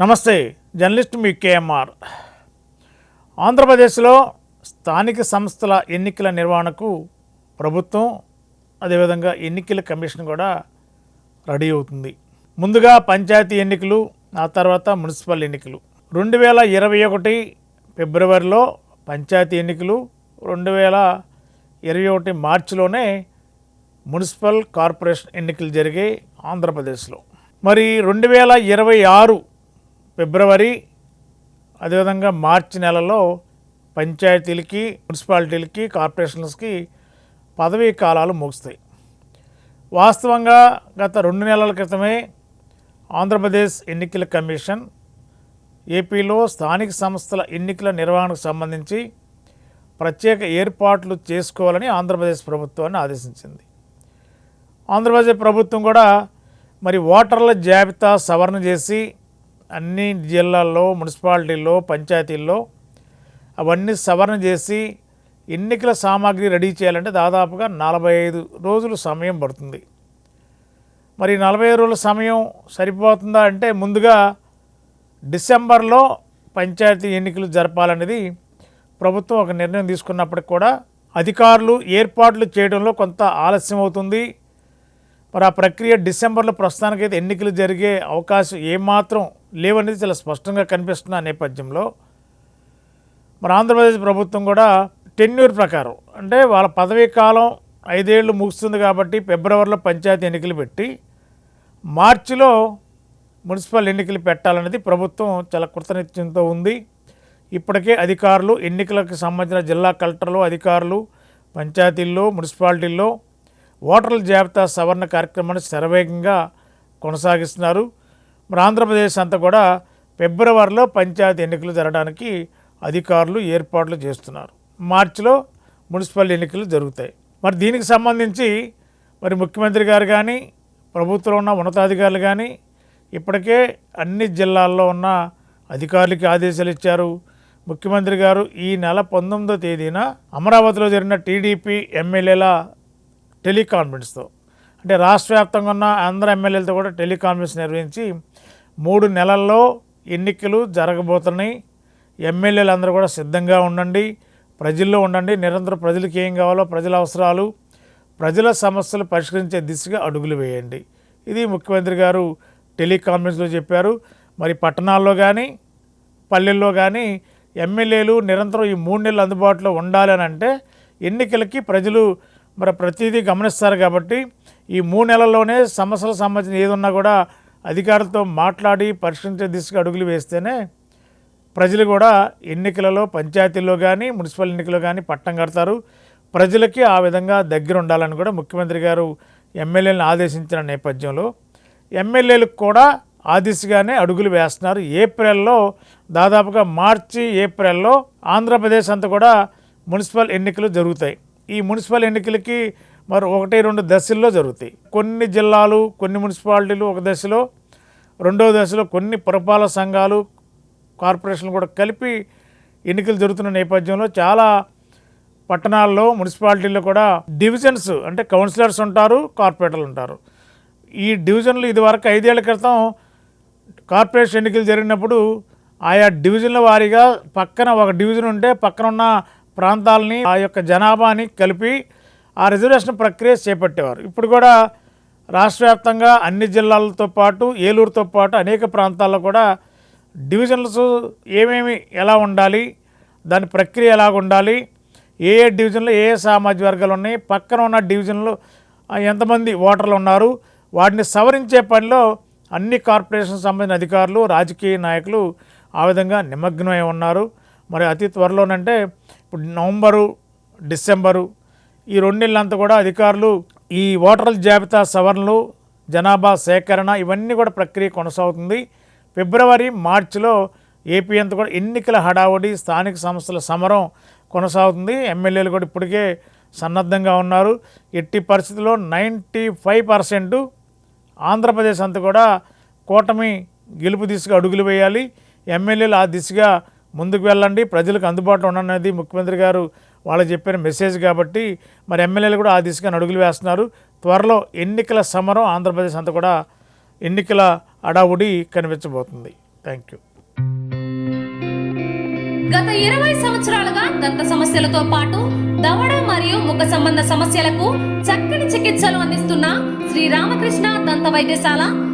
నమస్తే జర్నలిస్ట్ మీ కేఎంఆర్. ఆంధ్రప్రదేశ్లో స్థానిక సంస్థల ఎన్నికల నిర్వహణకు ప్రభుత్వం అదేవిధంగా ఎన్నికల కమిషన్ కూడా రెడీ అవుతుంది. ముందుగా పంచాయతీ ఎన్నికలు ఆ తర్వాత మున్సిపల్ ఎన్నికలు. రెండు వేల ఇరవై ఒకటి ఫిబ్రవరిలో పంచాయతీ ఎన్నికలు రెండు వేల ఇరవై ఒకటి మార్చిలోనే మున్సిపల్ కార్పొరేషన్ ఎన్నికలు జరిగాయి ఆంధ్రప్రదేశ్లో. మరి రెండు వేల ఇరవై ఆరు ఫిబ్రవరి అదేవిధంగా మార్చి నెలలో పంచాయతీలకి మున్సిపాలిటీలకి కార్పొరేషన్స్కి పదవీ కాలాలు ముగుస్తాయి. వాస్తవంగా గత రెండు నెలల క్రితమే ఆంధ్రప్రదేశ్ ఎన్నికల కమిషన్ ఏపీలో స్థానిక సంస్థల ఎన్నికల నిర్వహణకు సంబంధించి ప్రత్యేక ఏర్పాట్లు చేసుకోవాలని ఆంధ్రప్రదేశ్ ప్రభుత్వాన్ని ఆదేశించింది. ఆంధ్రప్రదేశ్ ప్రభుత్వం కూడా మరి ఓటర్ల జాబితా సవరణ చేసి అన్ని జిల్లాల్లో మున్సిపాలిటీల్లో పంచాయతీల్లో అవన్నీ సవరణ చేసి ఎన్నికల సామాగ్రి రెడీ చేయాలంటే దాదాపుగా నలభై ఐదు రోజులు సమయం పడుతుంది. మరి నలభై ఐదు రోజుల సమయం సరిపోతుందా అంటే ముందుగా డిసెంబర్లో పంచాయతీ ఎన్నికలు జరపాలనేది ప్రభుత్వం ఒక నిర్ణయం తీసుకున్నప్పటికి కూడా అధికారులు ఏర్పాట్లు చేయడంలో కొంత ఆలస్యం అవుతుంది మరి ఆ ప్రక్రియ డిసెంబర్లో ప్రస్తుతానికైతే ఎన్నికలు జరిగే అవకాశం ఏమాత్రం లేవనేది చాలా స్పష్టంగా కనిపిస్తున్న నేపథ్యంలో. మరి ఆంధ్రప్రదేశ్ ప్రభుత్వం కూడా టెన్యూర్ ప్రకారం అంటే వాళ్ళ పదవీ కాలం ఐదేళ్ళు ముగుస్తుంది కాబట్టి ఫిబ్రవరిలో పంచాయతీ ఎన్నికలు పెట్టి మార్చిలో మున్సిపల్ ఎన్నికలు పెట్టాలనేది ప్రభుత్వం చాలా కృతనిత్యంతో ఉంది. ఇప్పటికే అధికారులు ఎన్నికలకు సంబంధించిన జిల్లా కలెక్టర్లు అధికారులు పంచాయతీల్లో మున్సిపాలిటీల్లో ఓటర్ల జాబితా సవరణ కార్యక్రమాన్ని శరవేగంగా కొనసాగిస్తున్నారు. మరి ఆంధ్రప్రదేశ్ అంతా కూడా ఫిబ్రవరిలో పంచాయతీ ఎన్నికలు జరగడానికి అధికారులు ఏర్పాట్లు చేస్తున్నారు. మార్చిలో మున్సిపల్ ఎన్నికలు జరుగుతాయి. మరి దీనికి సంబంధించి మరి ముఖ్యమంత్రి గారు కానీ ప్రభుత్వంలో ఉన్న ఉన్నతాధికారులు కానీ ఇప్పటికే అన్ని జిల్లాల్లో ఉన్న అధికారులకి ఆదేశాలు ఇచ్చారు. ముఖ్యమంత్రి గారు ఈ నెల పంతొమ్మిదో తేదీన అమరావతిలో జరిగిన టీడీపీ ఎమ్మెల్యేల టెలికాన్ఫరెన్స్తో. అంటే రాష్ట్ర వ్యాప్తంగా ఉన్న ఆంధ్ర ఎమ్మెల్యేలతో కూడా టెలికాన్ఫరెన్స్ నిర్వహించి మూడు నెలల్లో ఎన్నికలు జరగబోతున్నాయి. ఎమ్మెల్యేలు అందరూ కూడా సిద్ధంగా ఉండండి. ప్రజల్లో ఉండండి. నిరంతరం ప్రజలకు ఏం కావాలో ప్రజల అవసరాలు ప్రజల సమస్యలు పరిష్కరించే దిశగా అడుగులు వేయండి. ఇది ముఖ్యమంత్రి గారు టెలికాన్ఫరెన్స్లో చెప్పారు. మరి పట్టణాల్లో కానీ పల్లెల్లో కానీ ఎమ్మెల్యేలు నిరంతరం ఈ మూడు నెలలు అందుబాటులో ఉండాలని అంటే ఎన్నికలకి ప్రజలు మరి ప్రతిదీ గమనిస్తారు కాబట్టి ఈ మూడు నెలల్లోనే సమస్యలకు సంబంధించిన ఏదున్నా కూడా అధికారులతో మాట్లాడి పరిష్కరించే దిశగా అడుగులు వేస్తేనే ప్రజలు కూడా ఎన్నికలలో పంచాయతీల్లో కానీ మున్సిపల్ ఎన్నికల్లో కానీ పట్టం కడతారు. ప్రజలకి ఆ విధంగా దగ్గర ఉండాలని కూడా ముఖ్యమంత్రి గారు ఎమ్మెల్యేలను ఆదేశించిన నేపథ్యంలో ఎమ్మెల్యేలకు కూడా ఆ దిశగానే అడుగులు వేస్తున్నారు. ఏప్రిల్లో దాదాపుగా మార్చి ఏప్రిల్లో ఆంధ్రప్రదేశ్ అంతా కూడా మున్సిపల్ ఎన్నికలు జరుగుతాయి. ఈ మున్సిపల్ ఎన్నికలకి మరి ఒకటి రెండు దశల్లో జరుగుతాయి. కొన్ని జిల్లాలు కొన్ని మున్సిపాలిటీలు ఒక దశలో రెండవ దశలో కొన్ని పురపాలక సంఘాలు కార్పొరేషన్లు కూడా కలిపి ఎన్నికలు జరుగుతున్న నేపథ్యంలో చాలా పట్టణాల్లో మున్సిపాలిటీల్లో కూడా డివిజన్స్ అంటే కౌన్సిలర్స్ ఉంటారు కార్పొరేటర్లు ఉంటారు. ఈ డివిజన్లు ఇదివరకు ఐదేళ్ళ క్రితం కార్పొరేషన్ ఎన్నికలు జరిగినప్పుడు ఆయా డివిజన్ల వారీగా పక్కన ఒక డివిజన్ ఉంటే పక్కన ఉన్న ప్రాంతాలని ఆ యొక్క జనాభాని కలిపి ఆ రిజర్వేషన్ ప్రక్రియ చేపట్టేవారు. ఇప్పుడు కూడా రాష్ట్ర వ్యాప్తంగా అన్ని జిల్లాలతో పాటు ఏలూరుతో పాటు అనేక ప్రాంతాల్లో కూడా డివిజన్స్ ఏమేమి ఎలా ఉండాలి దాని ప్రక్రియ ఎలా ఉండాలి ఏ ఏ డివిజన్లో ఏ ఏ సామాజిక వర్గాలు ఉన్నాయి పక్కన ఉన్న డివిజన్లు ఎంతమంది ఓటర్లు ఉన్నారు వాటిని సవరించే పనిలో అన్ని కార్పొరేషన్ సంబంధించిన అధికారులు రాజకీయ నాయకులు ఆ విధంగా నిమగ్నమై ఉన్నారు. మరి అతి త్వరలోనంటే ఇప్పుడు నవంబరు డిసెంబరు ఈ రెండు నెలలంతా కూడా అధికారులు ఈ ఓటర్ల జాబితా సవరణలు జనాభా సేకరణ ఇవన్నీ కూడా ప్రక్రియ కొనసాగుతుంది. ఫిబ్రవరి మార్చిలో ఏపీ అంతా కూడా ఎన్నికల హడావుడి స్థానిక సంస్థల సమరం కొనసాగుతుంది. ఎమ్మెల్యేలు కూడా ఇప్పటికే సన్నద్ధంగా ఉన్నారు. ఎట్టి పరిస్థితుల్లో నైంటీ ఫైవ్ పర్సెంట్ ఆంధ్రప్రదేశ్ అంతా కూడా కూటమి గెలుపు దిశగా అడుగులు వేయాలి. ఎమ్మెల్యేలు ఆ దిశగా ముందుకు వెళ్ళండి. ప్రజలకు అందుబాటులో ఉండనేది ముఖ్యమంత్రి గారు వాళ్ళు చెప్పిన మెసేజ్ కాబట్టి మరి ఎమ్మెల్యేలు కూడా ఆ దిశగా అడుగులు వేస్తున్నారు. త్వరలో ఎన్నికల సమరం ఆంధ్రప్రదేశ్ అంతా కూడా ఎన్నికల అడావుడి కనిపించబోతుంది. థ్యాంక్ యూ గత ఇరవై సంవత్సరాలుగా దంత సమస్యలతో పాటు దవడ మరియు ముఖ సంబంధ సమస్యలకు చక్కని చికిత్సలు అందిస్తున్న శ్రీ రామకృష్ణ దంత వైద్యశాల